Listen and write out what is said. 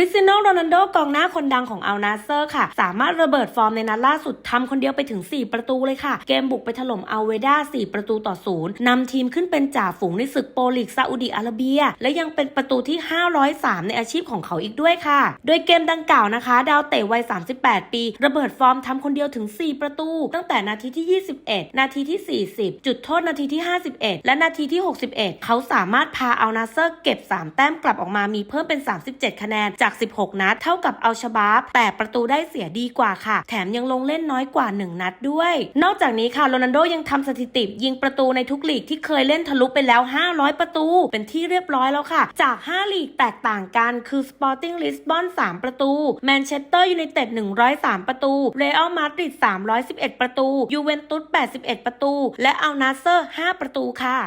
ริสเตียโนโรนัลโดกองหน้าคนดังของอัลนาเซอร์ค่ะ สามารถระเบิดฟอร์มในนัดล่าสุดทำคนเดียวไปถึง 4 ประตูเลยค่ะ เกมบุกไปถล่มอัลเวดา4 ประตูต่อศูนย์นำทีมขึ้นเป็นจ่าฝูงในศึกโปรลีกซาอุดิอาระเบีย และยังเป็นประตูที่ 503 ในอาชีพของเขาอีกด้วยค่ะ โดยเกมดังกล่าวนะคะ ดาวเตะวัย 38 ปี ระเบิดฟอร์มทำคนเดียวถึง 4 ประตู ตั้งแต่นาทีที่ 21 นาทีที่ 40 จุดโทษนาทีที่ 51 และนาทีที่ 61 เขาสามารถพาอัลนาเซอร์เก็บ 3 แต้มกลับออกมามีเพิ่มเป็น 37 คะแนนจาก16 นัด เท่ากับอัลชบาบแต่ประตูได้เสียดีกว่าค่ะ แถมยังลงเล่นน้อยกว่า 1 นัดด้วย นอกจากนี้ค่ะโรนัลโดยังทำสถิติ ยิงประตูในทุกลีกที่เคยเล่นทะลุไปแล้ว 500 ประตู เป็นที่เรียบร้อยแล้วค่ะ จาก 5 ลีกแตกต่างกันคือ Sporting Lisbon 3ประตูแมนเชสเตอร์ยูไนเต็ด103 ประตูเรอัลมาดริด311 ประตูยูเวนตุส81 ประตู และอัลนาเซอร์ 5 ประตูค่ะ